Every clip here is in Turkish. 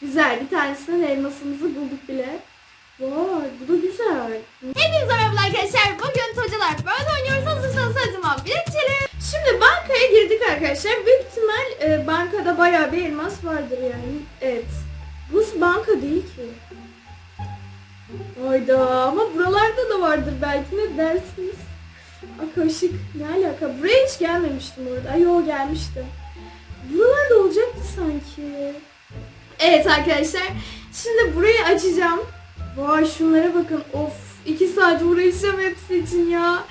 Güzel. Bir tanesinin elmasımızı bulduk bile. Vay bu da güzel. Hepinize merhaba arkadaşlar. Bugün Tocalar böyle oynuyoruz. Hazırsanız hadi zaman biriktirelim. Şimdi bankaya girdik arkadaşlar. Büyük ihtimal e, bankada bayağı bir elmas vardır yani. Evet. Bu banka değil ki. Hayda ama buralarda da vardır belki ne dersiniz? Akaşık ne alaka? Buraya hiç gelmemiştim orada. Ay yo gelmiştim. Buralarda olacaktı sanki. Evet arkadaşlar. Şimdi burayı açacağım. Vay şunlara bakın. Of 2 saat uğraşacağım hepsi için ya.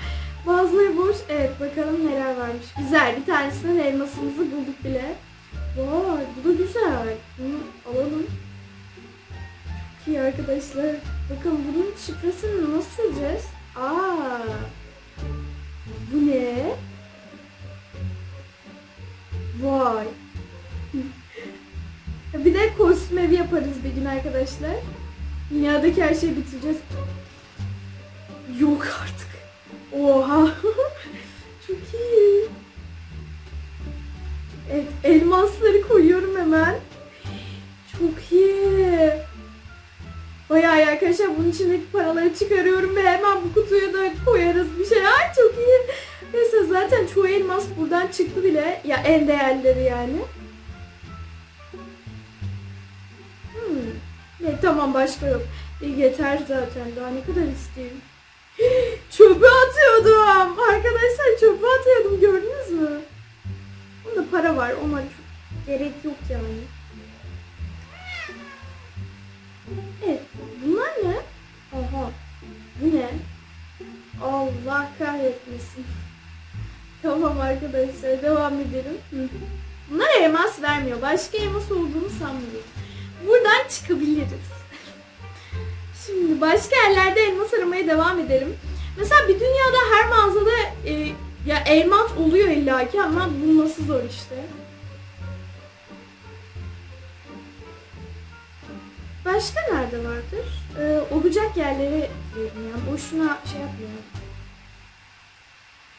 Bazıları boş. Evet bakalım neler varmış. Güzel. Bir tanesinin elmasımızı bulduk bile. Vay bu da güzel. Bunu alalım. Çok iyi arkadaşlar. Bakın bunun şifresini nasıl çözeceğiz? Aa. Bu ne? Vay. Bir de kostüm evi yaparız bir gün arkadaşlar. Dünyadaki her şeyi bitireceğiz. Yok artık. Oha. Çok iyi. Evet, elmasları koyuyorum hemen. Çok iyi. Bayağı iyi arkadaşlar bunun içindeki paraları çıkarıyorum ve hemen bu kutuya da koyarız bir şey. Ay çok iyi. Neyse zaten çoğu elmas buradan çıktı bile. Ya en değerleri yani. Tamam başka yok. E, yeter zaten daha ne kadar isteyeyim. Çöpe atıyordum. Arkadaşlar çöpe atıyordum gördünüz mü? Bunda para var ona çok gerek yok yani. Evet bunlar ne? Aha bu ne? Allah kahretmesin. tamam arkadaşlar devam edelim. Bunlar elmas vermiyor. Başka elmas olduğunu sanmıyorum. Buradan çıkabiliriz. Şimdi başka yerlerde elmas aramaya devam edelim. Mesela bir dünyada her mağazada e, ya elmas oluyor illaki ama bulması zor işte. Başka nerede vardır? Ee, olacak yerlere gidiyorum yani boşuna şey yapmıyorum.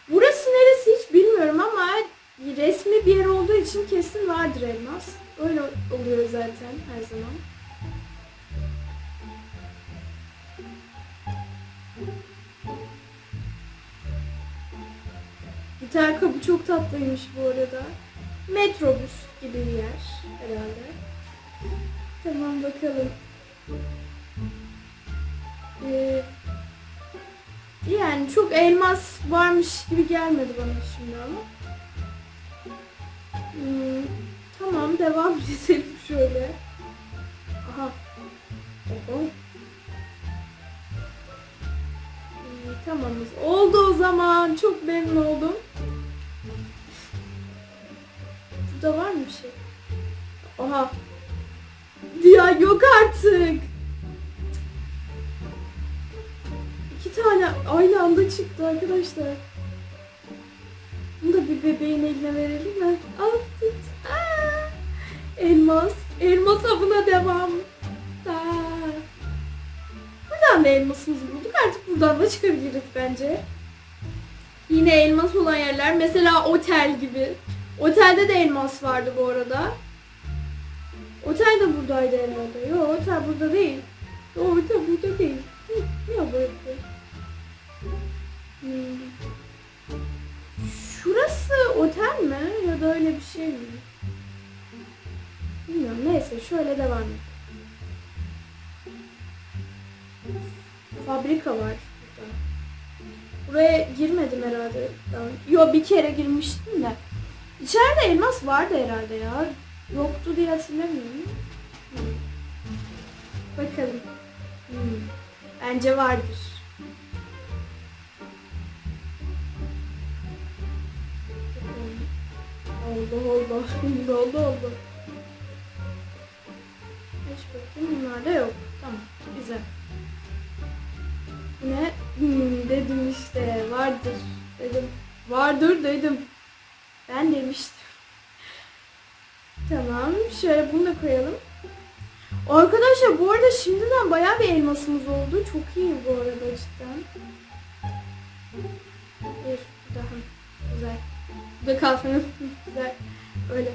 Burası neresi hiç bilmiyorum ama resmi bir yer olduğu için kesin vardır elmas. Öyle oluyor zaten her zaman. Gitar kabı çok tatlıymış bu arada. Metrobüs gibi bir yer herhalde. Tamam bakalım. Ee, yani çok elmas varmış gibi gelmedi bana şimdi ama. Hmm, tamam devam edelim şöyle. Aha. Oho. Tamamız. Oldu o zaman. Çok memnun oldum. Burada var mı bir şey? Aha. Ya yok artık. İki tane aynı anda çıktı arkadaşlar. Bunu da bir bebeğin eline verelim mi? Al. Aa, elmas. Elmas avına devam. Aa. Buradan da elmasımızı bulduk. Artık buradan da çıkabiliriz bence. Yine elmas olan yerler. Mesela otel gibi. Otelde de elmas vardı bu arada. Otel de buradaydı herhalde. Yok otel burada değil. Yok otel burada değil. Ne böyle? Hmm. Şurası otel mi? Ya da öyle bir şey mi? Bilmiyorum. Neyse şöyle devam edelim. Fabrika var burada. Buraya girmedim herhalde. Yo bir kere girmiştim de. İçeride elmas vardı herhalde ya. Yoktu diye hatırlamıyorum. Bakalım. Hmm. Bence vardır. Oldu oldu. oldu oldu. Aç bakayım bunlarda yok. Tamam güzel. Ne? Hmm, dedim işte vardır dedim. Vardır dedim. Ben demiştim. Tamam. Şöyle bunu da koyalım. Arkadaşlar bu arada şimdiden bayağı bir elmasımız oldu. Çok iyi bu arada cidden. Bir daha. Güzel. Bu da kalsın. Güzel. Öyle.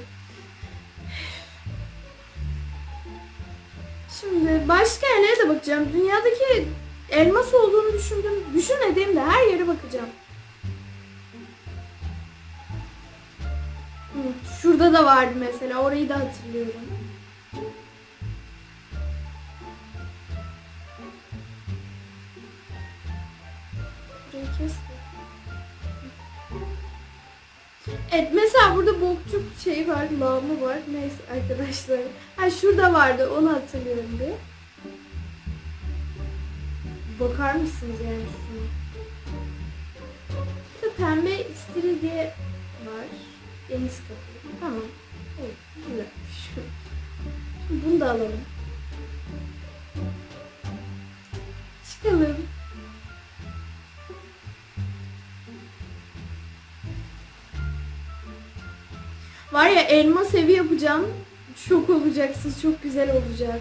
Şimdi başka yerlere de bakacağım. Dünyadaki elmas olduğunu düşündüm. Düşünmediğimde her yere bakacağım. Şurada da vardı mesela. Orayı da hatırlıyorum. Evet mesela burada bokçuk şey var, lağımı var. Neyse arkadaşlar. Ha şurada vardı onu hatırlıyorum bir. Bakar mısınız yani de pembe istiridye var. Deniz kapı. Tamam. Evet, güzelmiş. Şimdi bunu da alalım. Çıkalım. Var ya elmas evi yapacağım. Şok olacaksınız. Çok güzel olacak.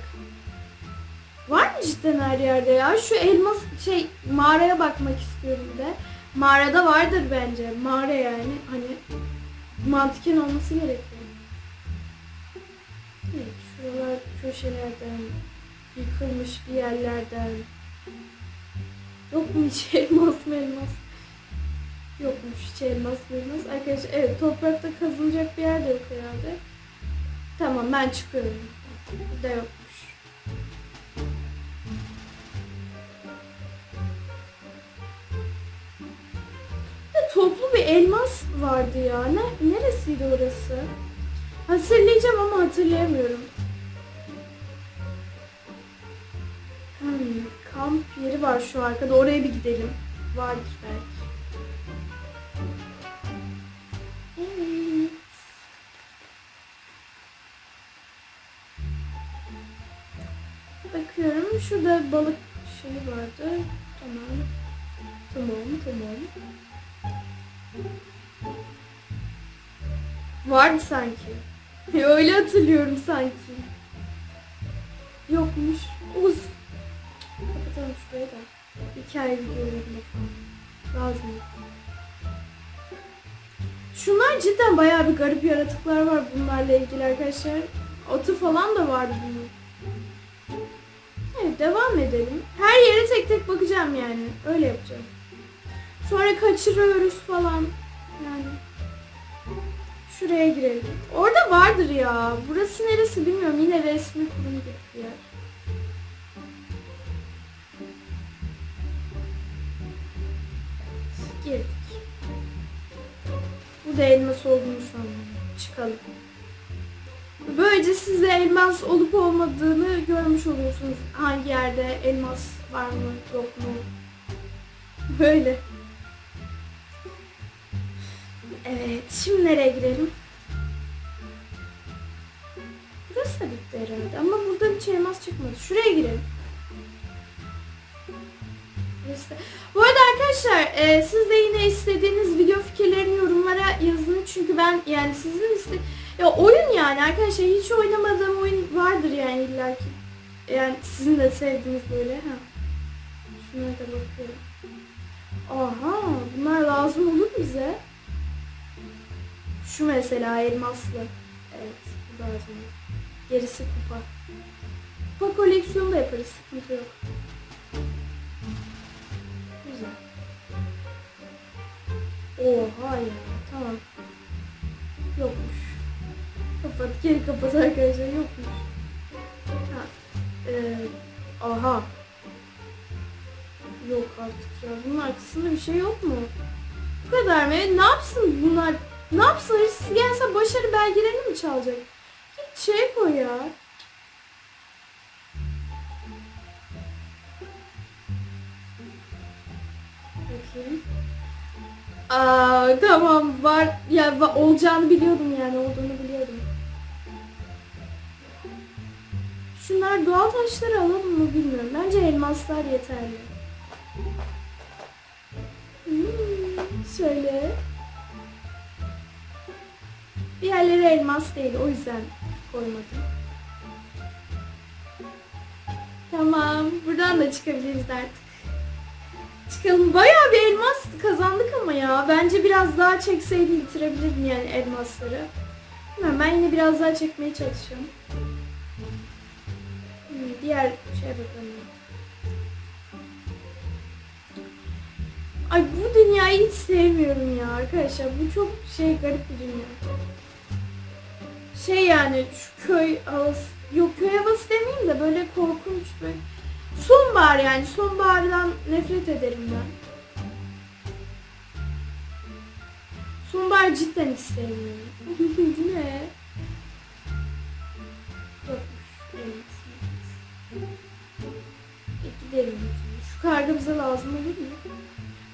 Cidden her yerde ya? Şu elmas şey mağaraya bakmak istiyorum bir de. Mağarada vardır bence. Mağara yani hani mantıken olması gerekiyor. Evet, şuralar köşelerden yıkılmış bir yerlerden. Yok mu hiç elmas elmas? Yokmuş hiç elmas elmas. Arkadaşlar evet toprakta kazılacak bir yer de yok herhalde. Tamam ben çıkıyorum. Burada yokmuş. Elmas vardı ya. Ne, neresiydi orası? Hatırlayacağım ama hatırlayamıyorum. Hmm, kamp yeri var şu arkada. Oraya bir gidelim. Vardır belki. Evet. Bakıyorum. Şurada balık şeyi vardı. Tamam. Tamam, tamam. Vardı sanki. Öyle hatırlıyorum sanki. Yokmuş. Uz. Kapatalım şurayı da. Hikaye videolarında falan. Lazım. Şunlar cidden bayağı bir garip yaratıklar var bunlarla ilgili arkadaşlar. Atı falan da vardı bunun. Evet devam edelim. Her yere tek tek bakacağım yani. Öyle yapacağım. Sonra kaçırıyoruz falan. Yani. Şuraya girelim. Orada vardır ya. Burası neresi bilmiyorum. Yine resmi kurum gibi bir yer. Girdik. Bu da elmas olduğunu sanmıyorum. Çıkalım. Böylece size elmas olup olmadığını görmüş oluyorsunuz. Hangi yerde elmas var mı yok mu? Böyle. Şimdi nereye girelim? Burası da bitti herhalde ama buradan hiç elmas çıkmadı. Şuraya girelim. Da- Bu arada arkadaşlar e, siz de yine istediğiniz video fikirlerini yorumlara yazın. Çünkü ben yani sizin iste ya oyun yani arkadaşlar hiç oynamadığım oyun vardır yani illaki. Yani sizin de sevdiğiniz böyle ha. Şuna da bakıyorum. Aha bunlar lazım olur bize. Şu mesela elmaslı. Evet bu lazım. Gerisi kupa. Kupa koleksiyonu da yaparız sıkıntı yok. Güzel. Oha ya tamam. Yokmuş. Kapat geri kapat arkadaşlar yokmuş. Ha. Ee, aha. Yok artık ya. Bunun arkasında bir şey yok mu? Bu kadar mı? Ne yapsın bunlar? Ne yapsın? Hırsız gelse başarı belgelerini mi çalacak? Git şey koy ya. Bakayım. Aa tamam var. Ya va- olacağını biliyordum yani olduğunu biliyordum. Şunlar doğal taşları alalım mı bilmiyorum. Bence elmaslar yeterli. Hmm, şöyle. Diğerleri elmas değil o yüzden koymadım. Tamam buradan da çıkabiliriz artık. Çıkalım. Bayağı bir elmas kazandık ama ya. Bence biraz daha çekseydim bitirebilirdim yani elmasları. Bilmiyorum, ben yine biraz daha çekmeye çalışacağım. Hmm, diğer şeye bakalım. Ay bu dünyayı hiç sevmiyorum ya arkadaşlar. Bu çok şey garip bir dünya. Şey yani şu köy havası, yok köy havası demeyeyim de böyle korkunç böyle. Sonbahar yani sonbahardan nefret ederim ben. Sonbahar cidden bu ne? Gidelim. Şu karga bize lazım olur mu?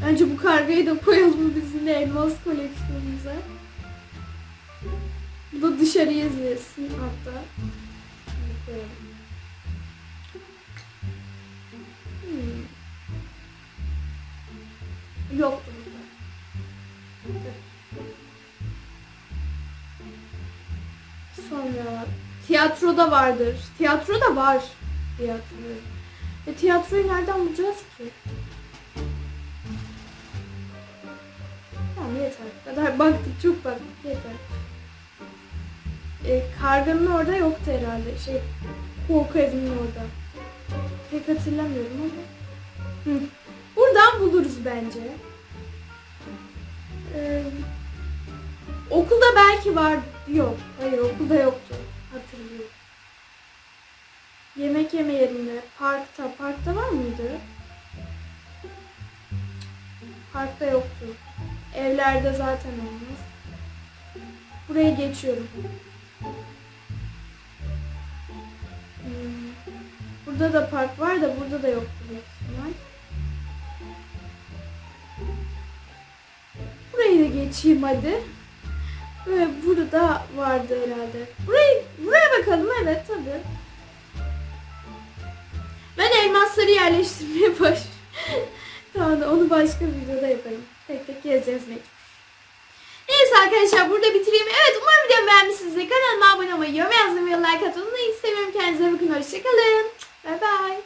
Bence bu kargayı da koyalım bizim elmas koleksiyonumuza. Bu da dışarıya izlesin hatta. Hmm. Yoktu burada. Sonra tiyatroda vardır. Tiyatroda var tiyatro. E tiyatroyu nereden bulacağız ki? Tamam yeter. Kadar baktık çok baktık yeter. E, karganın orada yoktu herhalde. Şey korku evinin orada. Pek hatırlamıyorum ama. Hı. Buradan buluruz bence. Ee, okulda belki var. Yok. Hayır okulda yoktu. Hatırlıyorum. Yemek yeme yerinde. Parkta. Parkta var mıydı? Parkta yoktu. Evlerde zaten olmaz. Buraya geçiyorum. Burada da park var da burada da yoktu büyük ihtimal. Burayı da geçeyim hadi. Ve burada vardı herhalde. Burayı, buraya bakalım evet tabi. Ben elmasları yerleştirmeye baş. tamam da onu başka bir videoda yaparım. Tek tek gezeceğiz mecbur. Neyse arkadaşlar burada bitireyim. Evet umarım videomu beğenmişsinizdir. Kanalıma abone olmayı, yorum yazmayı, like atmayı unutmayın. Seviyorum kendinize bakın. Hoşçakalın. 拜拜。